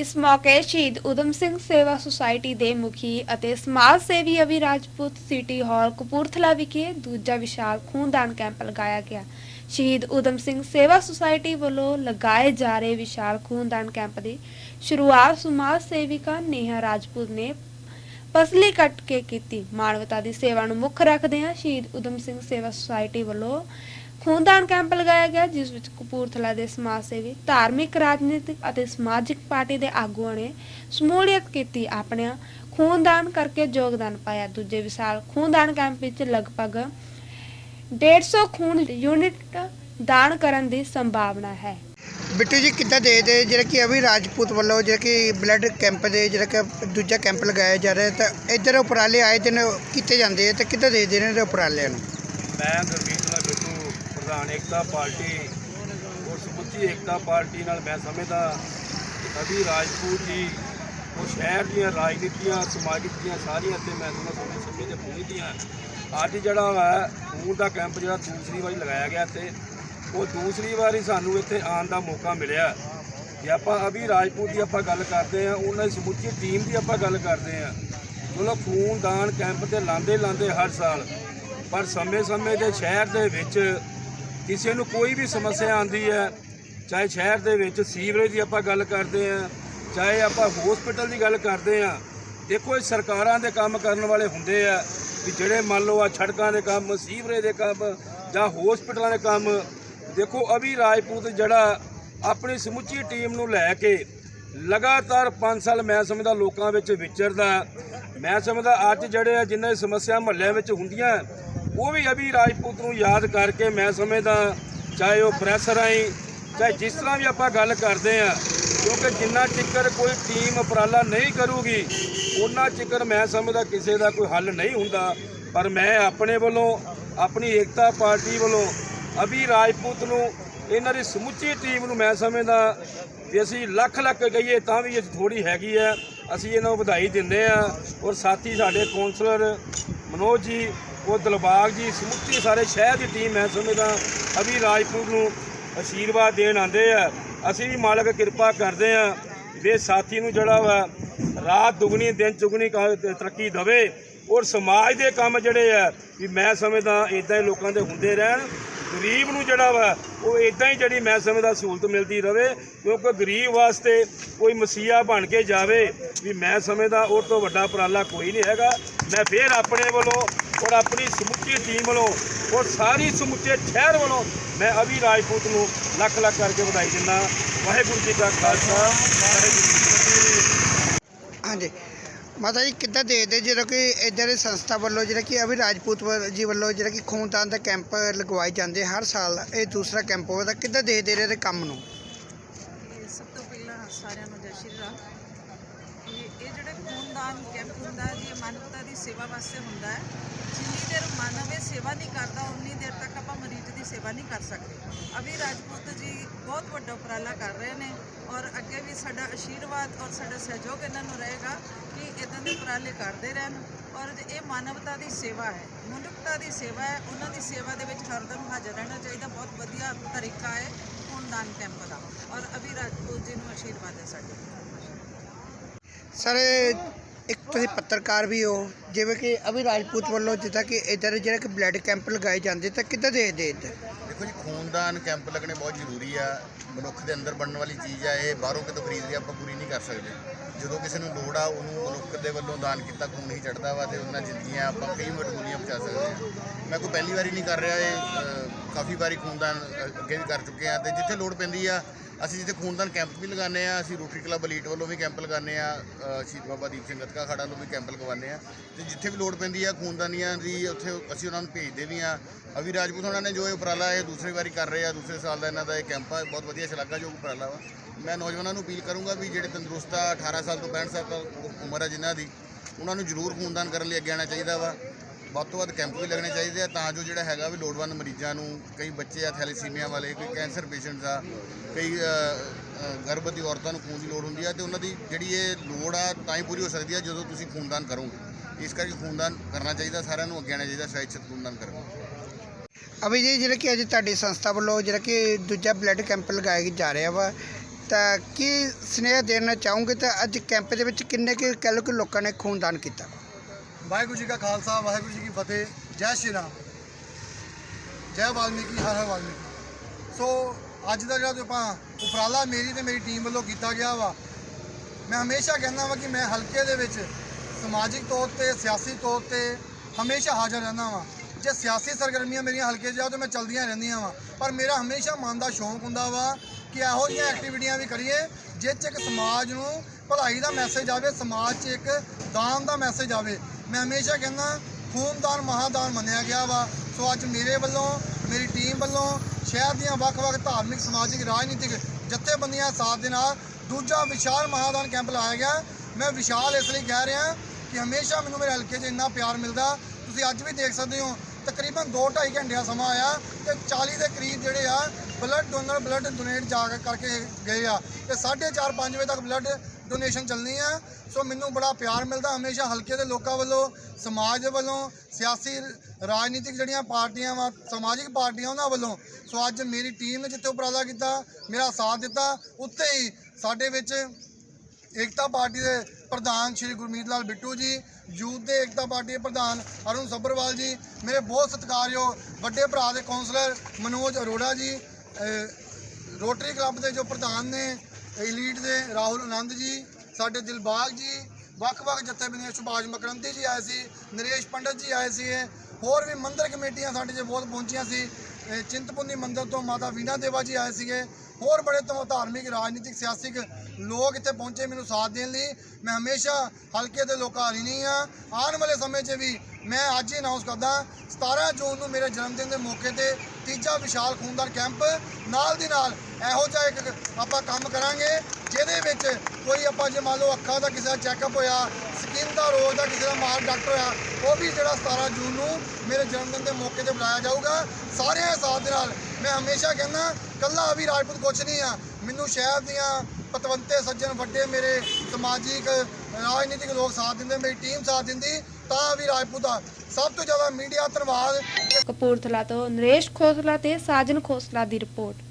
ਇਸ ਮੌਕੇ ਸ਼ਹੀਦ ਉਦਮ ਸਿੰਘ ਸੇਵਾ ਸੁਸਾਇਟੀ ਦੇ ਮੁਖੀ ਅਤੇ ਸਮਾਜ ਸੇਵੀ ਅਵੀ ਰਾਜਪੂਤ ਸਿਟੀ ਹਾਲ ਕਪੂਰਥਲਾ ਵਿਖੇ ਦੂਜਾ ਵਿਸ਼ਾਲ ਖੂਨਦਾਨ ਕੈਂਪ ਲਗਾਇਆ ਗਿਆ। ਸ਼ਹੀਦ ਉਦਮ ਸਿੰਘ ਸੇਵਾ ਸੁਸਾਇਟੀ ਵੱਲੋਂ ਲਗਾਏ ਜਾ ਰਹੇ ਵਿਸ਼ਾਲ ਖੂਨਦਾਨ ਕੈਂਪ ਦੀ ਸ਼ੁਰੂਆਤ ਸਮਾਜ ਸੇਵਿਕਾ ਨੇਹਾ ਰਾਜਪੂਤ ਨੇ ਪਸਲੀ ਕੱਟ ਕੇ ਕੀਤੀ। ਮਾਨਵਤਾ ਦੀ ਸੇਵਾ ਨੂੰ ਮੁੱਖ ਰੱਖਦਿਆਂ ਸ਼ਹੀਦ ਉਦਮ ਸਿੰਘ ਸੇਵਾ ਸੁਸਾਇਟੀ ਵੱਲੋਂ ਖੂਨਦਾਨ ਕੈਂਪ ਲਗਾਇਆ ਗਿਆ ਜਿਸ ਵਿੱਚ ਕਪੂਰਥਲਾ ਦੇ ਸਮਾਜ ਸੇਵੀ ਧਾਰਮਿਕ ਰਾਜਨੀਤਿਕ ਅਤੇ ਸਮਾਜਿਕ ਪਾਰਟੀ ਦੇ ਆਗੂਆਂ ਨੇ ਸਮੂਲੀਅਤ ਕੀਤੀ ਆਪਣਿਆਂ ਖੂਨਦਾਨ ਕਰਕੇ ਯੋਗਦਾਨ ਪਾਇਆ। ਦੂਜੇ ਵਿਸ਼ਾਲ ਖੂਨਦਾਨ ਕੈਂਪ ਵਿੱਚ ਲਗਭਗ 150 ਖੂਨ ਯੂਨਿਟ ਦਾਨ ਕਰਨ ਦੀ ਸੰਭਾਵਨਾ ਹੈ। ਬਿੱਟੂ ਜੀ ਕਿੱਦਾਂ ਦੇ ਦੇ ਜਿਹੜਾ ਕਿ ਅਭੀ ਰਾਜਪੂਤ ਵੱਲੋਂ ਜਿਹੜਾ ਕਿ ਬਲੱਡ ਕੈਂਪ ਦੇ ਜਿਹੜਾ ਕਿ ਦੂਜਾ ਕੈਂਪ ਲਗਾਇਆ ਜਾ ਰਿਹਾ ਤਾਂ ਇੱਧਰ ਉਪਰਾਲੇ ਆਏ ਦਿਨ ਕੀਤੇ ਜਾਂਦੇ ਆ ਤੇ ਕਿੱਦਾਂ ਦੇ ਦੇ ਨੇ ਇਹਦੇ ਉਪਰਾਲਿਆਂ ਨੂੰ? ਮੈਂ ਗੁਰਮੀਤ ਸਿੰਘ ਬਿੱਟੂ ਪ੍ਰਧਾਨ ਏਕਤਾ ਪਾਰਟੀ ਔਰ ਸਮੁੱਚੀ ਏਕਤਾ ਪਾਰਟੀ ਨਾਲ ਮੈਂ ਸਮਝਦਾ ਅਭੀ ਰਾਜਪੂਤ ਜੀ ਉਹ ਸ਼ਹਿਰ ਦੀਆਂ ਰਾਜਨੀਤੀਆਂ, ਸਮਾਜਿਕ ਦੀਆਂ ਸਾਰੀਆਂ ਤੇ ਮੈਂ ਤੁਹਾਨੂੰ ਸਮੇਂ ਸਮੇਂ ਤੇ ਪਹੁੰਚਦੀਆਂ ਅੱਜ ਜਿਹੜਾ ਹੈ ਖੂਨ ਦਾ ਕੈਂਪ ਜਿਹੜਾ ਦੂਸਰੀ ਵਾਰੀ ਲਗਾਇਆ ਗਿਆ ਤੇ ਉਹ ਦੂਸਰੀ ਵਾਰੀ ਸਾਨੂੰ ਇੱਥੇ ਆਉਣ ਦਾ ਮੌਕਾ ਮਿਲਿਆ। ਜੇ ਆਪਾਂ ਅਭੀ ਰਾਜਪੂਤ ਦੀ ਆਪਾਂ ਗੱਲ ਕਰਦੇ ਆ ਉਹਨਾਂ ਦੀ ਸਮੁੱਚੀ ਟੀਮ ਦੀ ਆਪਾਂ ਗੱਲ ਕਰਦੇ ਆ ਚਲੋ ਖੂਨਦਾਨ ਕੈਂਪ ਤੇ ਲਾਂਦੇ ਲਾਂਦੇ ਹਰ ਸਾਲ, ਪਰ ਸਮੇਂ-ਸਮੇਂ ਦੇ ਸ਼ਹਿਰ ਦੇ ਵਿੱਚ ਕਿਸੇ ਨੂੰ ਕੋਈ ਵੀ ਸਮੱਸਿਆ ਆਂਦੀ ਹੈ, ਚਾਹੇ ਸ਼ਹਿਰ ਦੇ ਵਿੱਚ ਸੀਵਰੇਜ ਦੀ ਆਪਾਂ ਗੱਲ ਕਰਦੇ ਆ ਚਾਹੇ ਆਪਾਂ ਹਸਪੀਟਲ ਦੀ ਗੱਲ ਕਰਦੇ ਆ ਦੇਖੋ ਇਹ ਸਰਕਾਰਾਂ ਦੇ ਕੰਮ ਕਰਨ ਵਾਲੇ ਹੁੰਦੇ ਆ ਵੀ ਜਿਹੜੇ ਮੰਨ ਲਓ ਆ ਸੜਕਾਂ ਦੇ ਕੰਮ, ਸੀਵਰੇਜ ਦੇ ਕੰਮ ਜਾਂ ਹਸਪੀਟਲਾਂ ਦੇ ਕੰਮ, ਦੇਖੋ ਅਭੀ ਰਾਜਪੂਤ ਜਿਹੜਾ ਆਪਣੀ ਸਮੁੱਚੀ ਟੀਮ ਨੂੰ ਲੈ ਕੇ ਲਗਾਤਾਰ 5 ਸਾਲ ਮੈਂ ਸਮਝਦਾ ਲੋਕਾਂ ਵਿੱਚ ਵਿਚਰਦਾ, ਮੈਂ ਸਮਝਦਾ ਅੱਜ ਜਿਹੜੇ ਆ ਜਿੰਨੇ ਸਮੱਸਿਆ ਮਹੱਲਿਆਂ ਵਿੱਚ ਹੁੰਦੀਆਂ ਉਹ ਵੀ ਅਭੀ ਰਾਜਪੂਤ ਨੂੰ ਯਾਦ ਕਰਕੇ ਮੈਂ ਸਮਝਦਾ ਚਾਹੇ ਉਹ ਪ੍ਰੈਸ ਰਾਹੀਂ, ਚਾਹੇ ਜਿਸ ਤਰ੍ਹਾਂ ਵੀ ਆਪਾਂ ਗੱਲ ਕਰਦੇ ਆ ਕਿਉਂਕਿ ਜਿੰਨਾ ਚਿਕਰ ਕੋਈ ਟੀਮ ਉਪਰਾਲਾ ਨਹੀਂ ਕਰੂਗੀ ਉਹਨਾਂ ਚਿਕਰ ਮੈਂ ਸਮਝਦਾ ਕਿਸੇ ਦਾ ਕੋਈ ਹੱਲ ਨਹੀਂ ਹੁੰਦਾ। ਪਰ ਮੈਂ ਆਪਣੇ ਵੱਲੋਂ, ਆਪਣੀ ਏਕਤਾ ਪਾਰਟੀ ਵੱਲੋਂ, ਅਭੀ ਰਾਜਪੂਤ ਨੂੰ, ਇਹਨਾਂ ਦੀ ਸਮੁੱਚੀ ਟੀਮ ਨੂੰ ਮੈਂ ਸਮਝਦਾ ਵੀ ਅਸੀਂ ਲੱਖ ਲੱਖ ਕਹੀਏ ਤਾਂ ਵੀ ਇਹ ਥੋੜੀ ਹੈਗੀ ਆ। ਅਸੀਂ ਇਹਨਾਂ ਨੂੰ ਵਧਾਈ ਦਿੰਦੇ ਆ ਔਰ ਸਾਥੀ ਸਾਡੇ ਕੌਂਸਲਰ ਮਨੋਜ ਜੀ ਉਹ ਦਿਲਬਾਗ ਜੀ, ਸਮੁੱਚੀ ਸਾਰੇ ਸ਼ਹਿਰ ਦੀ ਟੀਮ ਮੈਂ ਸਮਝਦਾ ਅਭੀ ਰਾਜਪੂਤ ਨੂੰ ਅਸ਼ੀਰਵਾਦ ਦੇਣ ਆਂਦੇ ਆ। ਅਸੀਂ ਵੀ ਮਾਲਕ ਕਿਰਪਾ ਕਰਦੇ ਆ ਵੀ ਸਾਥੀ ਨੂੰ ਜਿਹੜਾ ਵਾ ਰਾਤ ਦੁਗਣੀ, ਦਿਨ ਚੁਗਣੀ ਤਰੱਕੀ ਦਵੇ। ਔਰ ਸਮਾਜ ਦੇ ਕੰਮ ਜਿਹੜੇ ਆ, ਵੀ ਮੈਂ ਸਮਝਦਾ ਇਦਾਂ ਹੀ ਲੋਕਾਂ ਦੇ ਹੁੰਦੇ ਰਹਿਣ। ਗਰੀਬ ਨੂੰ ਜਿਹੜਾ ਵਾ, ਉਹ ਇਦਾਂ ਹੀ ਜਿਹੜੀ ਮੈਂ ਸਮਝਦਾ ਸਹੂਲਤ ਮਿਲਦੀ ਰਵੇ, ਕਿਉਂਕਿ ਗਰੀਬ ਵਾਸਤੇ ਕੋਈ ਮਸੀਹਾ ਬਣ ਕੇ ਜਾਵੇ, ਵੀ ਮੈਂ ਸਮਝਦਾ ਉਹ ਤੋਂ ਵੱਡਾ ਉਪਰਾਲਾ ਕੋਈ ਨਹੀਂ ਹੈਗਾ। ਮੈਂ ਫੇਰ ਆਪਣੇ ਵੱਲੋਂ ਔਰ ਆਪਣੀ ਸਮੁੱਚੀ ਟੀਮ ਵੱਲੋਂ ਔਰ ਸਾਰੀ ਸਮੁੱਚੇ ਸ਼ਹਿਰ ਵੱਲੋਂ ਮੈਂ ਅਭੀ ਰਾਜਪੂਤ ਨੂੰ ਲੱਖ ਲੱਖ ਕਰਕੇ ਵਧਾਈ ਦਿੰਦਾ। ਵਾਹਿਗੁਰੂ ਜੀ ਕਾ ਖਾਲਸਾ, ਵਾਹਿਗੁਰੂ ਹਾਂਜੀ। ਮਾਤਾ ਜੀ, ਕਿੱਦਾਂ ਦੇਖਦੇ ਦੇ ਜਿਹੜਾ ਕਿ ਇੱਧਰ ਦੀ ਸੰਸਥਾ ਵੱਲੋਂ ਜਿਹੜਾ ਕਿ ਅਭੀ ਰਾਜਪੂਤ ਵ- ਜੀ ਵੱਲੋਂ ਜਿਹੜਾ ਕਿ ਖੂਨਦਾਨ ਦਾ ਕੈਂਪ ਲਗਵਾਏ ਜਾਂਦੇ ਹਰ ਸਾਲ, ਇਹ ਦੂਸਰਾ ਕੈਂਪ ਹੋਵੇ ਤਾਂ ਕਿੱਦਾਂ ਦੇਖਦੇ ਰਹੇ ਇਹਦੇ ਕੰਮ ਨੂੰ? ਇਹ ਸਭ ਤੋਂ ਪਹਿਲਾਂ ਸਾਰਿਆਂ ਨੂੰ ਜੈ ਸ਼੍ਰੀ ਰਾਮ। ਇਹ ਇਹ ਜਿਹੜਾ ਖੂਨਦਾਨ ਕੈਂਪ ਹੁੰਦਾ ਹੈ ਜੀ ਇਹ ਮਾਨਵਤਾ ਦੀ ਸੇਵਾ ਵਾਸਤੇ ਹੁੰਦਾ ਹੈ। ਜਿੰਨੀ ਦੇਰ ਮਾਨਵ ਇਹ ਸੇਵਾ ਨਹੀਂ ਕਰਦਾ, ਉਨੀ ਦੇਰ ਤੱਕ ਆਪਾਂ ਮਰੀਜ਼ ਦੀ ਸੇਵਾ ਨਹੀਂ ਕਰ ਸਕਦੇ। ਅਭੀ ਰਾਜਪੂਤ ਜੀ ਬਹੁਤ ਵੱਡਾ ਉਪਰਾਲਾ ਕਰ ਰਹੇ ਨੇ ਔਰ ਅੱਗੇ ਵੀ ਸਾਡਾ ਆਸ਼ੀਰਵਾਦ ਔਰ ਸਾਡਾ ਸਹਿਯੋਗ ਇਹਨਾਂ ਨੂੰ ਰਹੇਗਾ ਕਿ ਇਦਾਂ ਦੇ ਉਪਰਾਲੇ ਕਰਦੇ ਰਹਿਣ। ਔਰ ਇਹ ਮਾਨਵਤਾ ਦੀ ਸੇਵਾ ਹੈ, ਮਨੁੱਖਤਾ ਦੀ ਸੇਵਾ ਹੈ, ਉਹਨਾਂ ਦੀ ਸੇਵਾ ਦੇ ਵਿੱਚ ਹਰਦਮ ਹਾਜ਼ਰ ਰਹਿਣਾ ਚਾਹੀਦਾ। ਬਹੁਤ ਵਧੀਆ ਤਰੀਕਾ ਹੈ ਖੂਨਦਾਨ ਕੈਂਪ ਦਾ। ਔਰ ਅਭੀ ਰਾਜਪੂਤ ਜੀ ਨੂੰ ਆਸ਼ੀਰਵਾਦ ਹੈ ਸਾਡੇ। ਸਰ ਇੱਕ ਤੁਸੀਂ ਪੱਤਰਕਾਰ ਵੀ ਹੋ, ਜਿਵੇਂ ਕਿ ਅਭੀ ਰਾਜਪੂਤ ਵੱਲੋਂ ਜਿੱਦਾਂ ਕਿ ਇੱਧਰ ਜਿਹੜਾ ਕਿ ਬਲੱਡ ਕੈਂਪ ਲਗਾਏ ਜਾਂਦੇ, ਤਾਂ ਕਿੱਦਾਂ ਦੇਖਦੇ ਇੱਧਰ? ਦੇਖੋ ਜੀ, ਖੂਨਦਾਨ ਕੈਂਪ ਲੱਗਣੇ ਬਹੁਤ ਜ਼ਰੂਰੀ ਆ। ਮਨੁੱਖ ਦੇ ਅੰਦਰ ਬਣਨ ਵਾਲੀ ਚੀਜ਼ ਆ, ਇਹ ਬਾਹਰੋਂ ਕਿਤੋਂ ਖਰੀਦ ਕੇ ਆਪਾਂ ਪੂਰੀ ਨਹੀਂ ਕਰ ਸਕਦੇ। ਜਦੋਂ ਕਿਸੇ ਨੂੰ ਲੋੜ ਆ, ਉਹਨੂੰ ਮਨੁੱਖ ਦੇ ਵੱਲੋਂ ਦਾਨ ਕੀਤਾ, ਖੂਨ ਨਹੀਂ ਚੜਦਾ ਵਾ ਤੇ ਉਹਨਾਂ ਜ਼ਿੰਦਗੀਆਂ ਆਪਾਂ ਕਈ ਮਜਬੂਰੀਆਂ ਬਚਾ ਸਕਦੇ ਹਾਂ। ਮੈਂ ਕੋਈ ਪਹਿਲੀ ਵਾਰੀ ਨਹੀਂ ਕਰ ਰਿਹਾ ਇਹ ਕਾਫੀ ਵਾਰੀ ਖੂਨਦਾਨ ਅੱਗੇ ਵੀ ਕਰ ਚੁੱਕੇ ਆ ਤੇ ਜਿੱਥੇ ਲੋੜ ਪੈਂਦੀ ਆ ਅਸੀਂ ਜਿੱਥੇ ਖੂਨਦਾਨ ਕੈਂਪ ਵੀ ਲਗਾਉਂਦੇ ਆ ਅਸੀਂ ਰੋਟਰੀ ਕਲੱਬ ਅਲੀਟ ਵੱਲੋਂ ਵੀ ਕੈਂਪ ਲਗਾਉਂਦੇ ਆ ਸ਼ਹੀਦ ਬਾਬਾ ਦੀਪ ਸਿੰਘ ਗਤਕਾ ਖਾੜਾ ਨੂੰ ਵੀ ਕੈਂਪ ਲਗਵਾਉਂਦੇ ਆ ਤੇ ਜਿੱਥੇ ਵੀ ਲੋੜ ਪੈਂਦੀ ਆ ਖੂਨਦਾਨੀਆਂ ਦੀ ਉੱਥੇ ਅਸੀਂ ਉਹਨਾਂ ਨੂੰ ਭੇਜਦੇ ਵੀ ਆ ਅਵੀ ਰਾਜਪੂਤ ਉਹਨਾਂ ਨੇ ਜੋ ਇਹ ਉਪਰਾਲਾ ਇਹ ਦੂਸਰੀ ਵਾਰੀ ਕਰ ਰਹੇ ਆ, ਦੂਸਰੇ ਸਾਲ ਦਾ ਇਹਨਾਂ ਦਾ ਇਹ ਕੈਂਪ ਆ ਬਹੁਤ ਵਧੀਆ ਸ਼ਲਾਘਾਯੋਗ ਉਪਰਾਲਾ ਵਾ। ਮੈਂ ਨੌਜਵਾਨਾਂ ਨੂੰ ਅਪੀਲ ਕਰੂੰਗਾ ਵੀ ਜਿਹੜੇ ਤੰਦਰੁਸਤ ਆ 18 ਸਾਲ ਤੋਂ 65 ਸਾਲ ਤੱਕ ਉਮਰ ਆ ਜਿਨ੍ਹਾਂ ਦੀ, ਉਹਨਾਂ ਨੂੰ ਜ਼ਰੂਰ ਖੂਨਦਾਨ ਕਰਨ ਲਈ ਅੱਗੇ ਆਉਣਾ ਚਾਹੀਦਾ ਵਾ। ਵੱਧ ਤੋਂ ਵੱਧ ਕੈਂਪ ਵੀ ਲੱਗਣੇ ਚਾਹੀਦੇ ਆ ਤਾਂ ਜੋ ਜਿਹੜਾ ਹੈਗਾ ਵੀ ਲੋੜਵੰਦ ਮਰੀਜ਼ਾਂ ਨੂੰ ਕਈ ਬੱਚੇ ਆ, ਥੈਲੇਸੀਮੀਆ ਵਾਲੇ, ਕੋਈ ਕੈਂਸਰ ਪੇਸ਼ੈਂਟਸ ਆ, ਕਈ ਗਰਭਵਤੀ ਔਰਤਾਂ ਨੂੰ ਖੂਨ ਦੀ ਲੋੜ ਹੁੰਦੀ ਆ ਤੇ ਉਹਨਾਂ ਦੀ ਜਿਹੜੀ ਇਹ ਲੋੜ ਆ ਤਾਂ ਹੀ ਪੂਰੀ ਹੋ ਸਕਦੀ ਆ ਜਦੋਂ ਤੁਸੀਂ ਖੂਨਦਾਨ ਕਰੋਗੇ। ਇਸ ਕਰਕੇ ਖੂਨਦਾਨ ਕਰਨਾ ਚਾਹੀਦਾ, ਸਾਰਿਆਂ ਨੂੰ ਅੱਗੇ ਆਉਣਾ ਚਾਹੀਦਾ ਸਵੈਚਿਤ ਖੂਨਦਾਨ ਕਰਨ। ਅਭੀ ਜੀ, ਜਿਹੜਾ ਕਿ ਅੱਜ ਤੁਹਾਡੀ ਸੰਸਥਾ ਵੱਲੋਂ ਜਿਹੜਾ ਕਿ ਦੂਜਾ ਬਲੱਡ ਕੈਂਪ ਲਗਾਇਆ ਜਾ ਰਿਹਾ ਵਾ, ਤਾਂ ਕੀ ਸਨੇਹ ਦੇਣਾ ਚਾਹੋਗੇ? ਤਾਂ ਅੱਜ ਕੈਂਪ ਦੇ ਵਿੱਚ ਕਿੰਨੇ ਕੁ ਕਹਿ ਲਓ ਕਿ ਲੋਕਾਂ ਨੇ ਖੂਨਦਾਨ ਕੀਤਾ? ਵਾਹਿਗੁਰੂ ਜੀ ਕਾ ਖਾਲਸਾ, ਵਾਹਿਗੁਰੂ ਜੀ ਕੀ ਫਤਿਹ, ਜੈ ਸ਼੍ਰੀ ਰਾਮ। ਜੈ ਵਾਲਮੀਕੀ, ਹਰ ਹਰ ਵਾਲਮੀਕੀ। ਸੋ ਅੱਜ ਦਾ ਜਿਹੜਾ ਆਪਾਂ ਉਪਰਾਲਾ ਮੇਰੀ ਤੇ ਮੇਰੀ ਟੀਮ ਵੱਲੋਂ ਕੀਤਾ ਗਿਆ ਵਾ, ਮੈਂ ਹਮੇਸ਼ਾ ਕਹਿੰਦਾ ਵਾਂ ਕਿ ਮੈਂ ਹਲਕੇ ਦੇ ਵਿੱਚ ਸਮਾਜਿਕ ਤੌਰ ਤੇ, ਸਿਆਸੀ ਤੌਰ ਤੇ ਹਮੇਸ਼ਾ ਹਾਜ਼ਰ ਰਹਿੰਦਾ ਵਾਂ। ਜੇ ਸਿਆਸੀ ਸਰਗਰਮੀਆਂ ਮੇਰੀਆਂ ਹਲਕੇ 'ਚ ਆ, ਤਾਂ ਮੈਂ ਚਲਦੀਆਂ ਰਹਿੰਦੀਆਂ ਵਾਂ। ਪਰ ਮੇਰਾ ਹਮੇਸ਼ਾ ਮਨ ਦਾ ਸ਼ੌਂਕ ਹੁੰਦਾ ਵਾ ਕਿ ਇਹੋ ਜਿਹੀਆਂ ਐਕਟੀਵਿਟੀਆਂ ਵੀ ਕਰੀਏ ਜਿਸ 'ਚ ਇੱਕ ਸਮਾਜ ਨੂੰ ਭਲਾਈ ਦਾ ਮੈਸੇਜ ਆਵੇ, ਸਮਾਜ 'ਚ ਇੱਕ ਦਾਨ ਦਾ ਮੈਸੇਜ ਆਵੇ। ਮੈਂ ਹਮੇਸ਼ਾ ਕਹਿੰਦਾ, ਖੂਨਦਾਨ ਮਹਾਦਾਨ ਮੰਨਿਆ ਗਿਆ ਵਾ। ਸੋ ਅੱਜ ਮੇਰੇ ਵੱਲੋਂ, ਮੇਰੀ ਟੀਮ ਵੱਲੋਂ, ਸ਼ਹਿਰ ਦੀਆਂ ਵੱਖ-ਵੱਖ ਧਾਰਮਿਕ, ਸਮਾਜਿਕ, ਰਾਜਨੀਤਿਕ ਜਥੇਬੰਦੀਆਂ ਸਾਥ ਦੇ ਨਾਲ ਦੂਜਾ ਵਿਸ਼ਾਲ ਮਹਾਦਾਨ ਕੈਂਪ ਲਾਇਆ ਗਿਆ। ਮੈਂ ਵਿਸ਼ਾਲ ਇਸ ਲਈ ਕਹਿ ਰਿਹਾ ਕਿ ਹਮੇਸ਼ਾ ਮੈਨੂੰ ਮੇਰੇ ਹਲਕੇ 'ਚ ਇੰਨਾ ਪਿਆਰ ਮਿਲਦਾ। ਤੁਸੀਂ ਅੱਜ ਵੀ ਦੇਖ ਸਕਦੇ ਹੋ, ਤਕਰੀਬਨ 2.5 ਘੰਟਿਆਂ ਸਮਾਂ ਆਇਆ ਤੇ 40 ਦੇ ਕਰੀਬ ਜਿਹੜੇ ਆ ਬਲੱਡ ਡੋਨਰ ਬਲੱਡ ਡੋਨੇਟ ਜਾ ਕੇ ਕਰਕੇ ਗਏ ਆ। ਤੇ 4:30 5 ਵਜੇ ਤੱਕ ਬਲੱਡ ਡੋਨੇਸ਼ਨ ਚੱਲਣੀ ਆ। ਸੋ ਮੈਨੂੰ ਬੜਾ ਪਿਆਰ ਮਿਲਦਾ ਹਮੇਸ਼ਾ ਹਲਕੇ ਦੇ ਲੋਕਾਂ ਵੱਲੋਂ, ਸਮਾਜ ਦੇ ਵੱਲੋਂ, ਸਿਆਸੀ ਰਾਜਨੀਤਿਕ ਜਿਹੜੀਆਂ ਪਾਰਟੀਆਂ ਵਾ, ਸਮਾਜਿਕ ਪਾਰਟੀਆਂ ਉਹਨਾਂ ਵੱਲੋਂ। ਸੋ ਅੱਜ ਮੇਰੀ ਟੀਮ ਨੇ ਜਿੱਥੇ ਉਪਰਾਲਾ ਕੀਤਾ, ਮੇਰਾ ਸਾਥ ਦਿੱਤਾ ਉੱਤੇ ਹੀ ਸਾਡੇ ਵਿੱਚ ਏਕਤਾ ਪਾਰਟੀ ਦੇ ਪ੍ਰਧਾਨ ਸ਼੍ਰੀ ਗੁਰਮੀਤ ਲਾਲ ਬਿੱਟੂ ਜੀ, ਯੂਥ ਦੇ ਏਕਤਾ ਪਾਰਟੀ ਦੇ ਪ੍ਰਧਾਨ ਅਰੁਣ ਸੱਭਰਵਾਲ ਜੀ, ਮੇਰੇ ਬਹੁਤ ਸਤਿਕਾਰਯੋਗ ਵੱਡੇ ਭਰਾ ਦੇ councillor Manoj Arora ji rotary club ਦੇ ਜੋ ਪ੍ਰਧਾਨ ਨੇ ਐਲੀਟ ਦੇ ਰਾਹੁਲ ਆਨੰਦ ਜੀ, ਸਾਡੇ ਦਿਲਬਾਗ ਜੀ, ਵੱਖ-ਵੱਖ ਜਥੇਬੰਦੀਆਂ ਸੁਭਾਸ਼ ਮਕਰੰਦੀ ਜੀ ਆਏ ਸੀ, ਨਰੇਸ਼ ਪੰਡਤ ਜੀ ਆਏ ਸੀ ਹੋਰ ਵੀ ਮੰਦਰ ਕਮੇਟੀਆਂ ਸਾਡੇ 'ਚ ਬਹੁਤ ਪਹੁੰਚੀਆਂ ਸੀ ਇਹ ਚਿੰਤਪੁਰਨੀ ਮੰਦਿਰ ਤੋਂ ਮਾਤਾ ਵੀਣਾ ਦੇਵਾ ਜੀ ਆਏ ਸੀਗੇ, ਹੋਰ ਬੜੇ ਤੋਂ ਧਾਰਮਿਕ, ਰਾਜਨੀਤਿਕ ਸਿਆਸਿਕ ਲੋਕ ਇੱਥੇ ਪਹੁੰਚੇ, ਮੈਨੂੰ ਸਾਥ ਦੇਣ ਲਈ। ਮੈਂ ਹਮੇਸ਼ਾ ਹਲਕੇ ਦੇ ਲੋਕਾਂ ਹਰੀ ਨਹੀਂ ਆ ਆਉਣ ਵਾਲੇ ਸਮੇਂ 'ਚ ਵੀ ਮੈਂ ਅੱਜ ਹੀ ਅਨਾਉਂਸ ਕਰਦਾ 17 ਜੂਨ ਨੂੰ ਮੇਰੇ ਜਨਮ ਦਿਨ ਦੇ ਮੌਕੇ ਤੇ ਤੀਜਾ ਵਿਸ਼ਾਲ ਖੂਨਦਾਨ ਕੈਂਪ ਨਾਲ ਦੀ ਨਾਲ ਇਹੋ ਜਿਹਾ ਇੱਕ ਆਪਾਂ ਕੰਮ ਕਰਾਂਗੇ, ਜਿਹਦੇ ਵਿੱਚ ਕੋਈ ਆਪਾਂ ਜੇ ਮੰਨ ਲਓ ਅੱਖਾਂ ਦਾ ਕਿਸੇ ਦਾ ਚੈੱਕਅਪ ਹੋਇਆ ਸਕਿਨ ਦਾ ਰੋਗ ਦਾ ਕਿਸੇ ਦਾ ਮਾਰ ਡਾਕਟਰ ਹੋਇਆ ਉਹ ਵੀ ਜਿਹੜਾ 17 ਜੂਨ ਨੂੰ ਮੇਰੇ ਜਨਮ ਦਿਨ ਦੇ ਮੌਕੇ ਤੇ ਬੁਲਾਇਆ ਜਾਊਗਾ। ਸਾਰਿਆਂ ਦੇ ਸਾਥ ਦੇ ਨਾਲ ਮੈਂ ਹਮੇਸ਼ਾ ਕਹਿੰਦਾ, ਕੱਲਾ ਵੀ ਰਾਜਪੂਤ ਕੁਛ ਨਹੀਂ ਆ, ਮੈਨੂੰ ਸ਼ਹਿਰ ਦੀਆਂ ਪਤਵੰਤੇ ਸੱਜਣ ਵੱਡੇ ਮੇਰੇ ਸਮਾਜਿਕ, ਰਾਜਨੀਤਿਕ ਲੋਕ ਸਾਥ ਦਿੰਦੇ, ਮੇਰੀ ਟੀਮ ਸਾਥ ਦਿੰਦੀ ਤਾਂ ਅਭੀ ਰਾਜਪੂਤ ਸਭ ਤੋਂ ਜ਼ਿਆਦਾ ਮੀਡੀਆ ਧੰਨਵਾਦ। ਕਪੂਰਥਲਾ ਤੋਂ ਨਰੇਸ਼ ਖੋਸਲਾ ਤੇ ਸਾਜਨ ਖੋਸਲਾ ਦੀ ਰਿਪੋਰਟ।